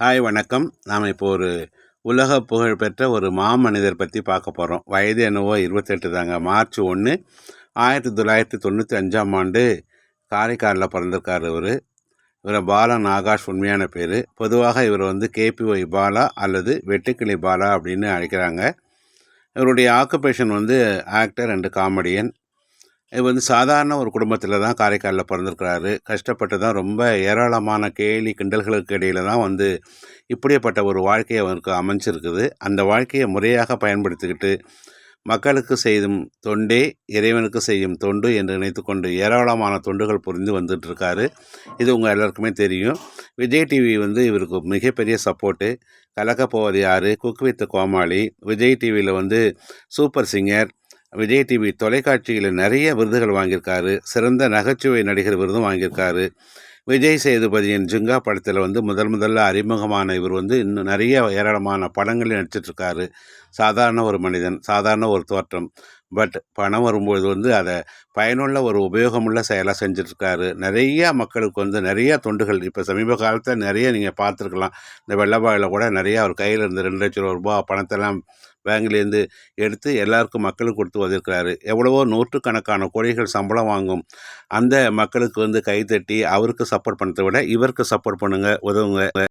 Hi வணக்கம். நாம் இப்போ ஒரு உலக புகழ்பெற்ற ஒரு மாமனிதர் பற்றி பார்க்க போகிறோம் வயது என்னவோ இருபத்தெட்டு தாங்க. மார்ச் ஒன்று ஆயிரத்தி தொள்ளாயிரத்தி தொண்ணூற்றி அஞ்சாம் ஆண்டு காரைக்காலில் பிறந்திருக்கார் இவர். இவரை பாலன் ஆகாஷ் உண்மையான பேர். பொதுவாக இவர் வந்து கேபிஒய் பாலா அல்லது வெட்டுக்கிளி பாலா அப்படின்னு அழைக்கிறாங்க. இவருடைய ஆக்குபேஷன் வந்து ஆக்டர் அண்டு காமெடியன் இது வந்து சாதாரண ஒரு குடும்பத்தில் தான் காரைக்காலில் பிறந்திருக்கிறாரு. கஷ்டப்பட்டு தான் ரொம்ப ஏராளமான கேலி கிண்டல்களுக்கு இடையில தான் வந்து இப்படியப்பட்ட ஒரு வாழ்க்கையை அவருக்கு அமைஞ்சிருக்குது. அந்த வாழ்க்கையை முறையாக பயன்படுத்திக்கிட்டு மக்களுக்கு செய்யும் தொண்டே இறைவனுக்கு செய்யும் தொண்டு என்று நினைத்து கொண்டு ஏராளமான தொண்டுகள் புரிந்து வந்துட்டுருக்காரு. இது உங்கள் எல்லாருக்குமே தெரியும். விஜய் டிவி வந்து இவருக்கு மிகப்பெரிய சப்போர்ட்டு கலக்கப்போவது யார்? குக் வித் கோமாளி. விஜய் டிவியில் வந்து சூப்பர் சிங்கர் விஜய் டிவி தொலைக்காட்சியில் நிறைய விருதுகள் வாங்கியிருக்காரு. சிறந்த நகைச்சுவை நடிகர் விருதும் வாங்கியிருக்காரு. விஜய் சேதுபதியின் ஜிங்கா படத்தில் வந்து முதல் முதல்ல அறிமுகமான இவர் வந்து இன்னும் நிறைய ஏராளமான படங்களில் நடிச்சிட்ருக்காரு. சாதாரண ஒரு மனிதன் சாதாரண ஒரு தோற்றம். பட் பணம் வரும்போது வந்து அதை பயனுள்ள ஒரு உபயோகமுள்ள செயலாக செஞ்சிட்ருக்காரு. நிறைய மக்களுக்கு வந்து நிறைய தொண்டுகள் இப்போ சமீப காலத்தில் நிறைய நீங்கள் பார்த்துருக்கலாம். இந்த வெள்ளப்பாயில் கூட நிறையா அவர் கையில் இருந்து ரெண்டு லட்சம் ரூபா பணத்தெல்லாம் பேங்க்லேருந்து எடுத்து எல்லாருக்கும் மக்களுக்கு கொடுத்து வந்திருக்கிறாரு. எவ்வளவோ நூற்றுக்கணக்கான கோடிகள் சம்பளம் வாங்கும். அந்த மக்களுக்கு வந்து கைத்தட்டி அவருக்கு சப்போர்ட் பண்ணுறதை விட இவருக்கு சப்போர்ட் பண்ணுங்கள் உதவுங்க.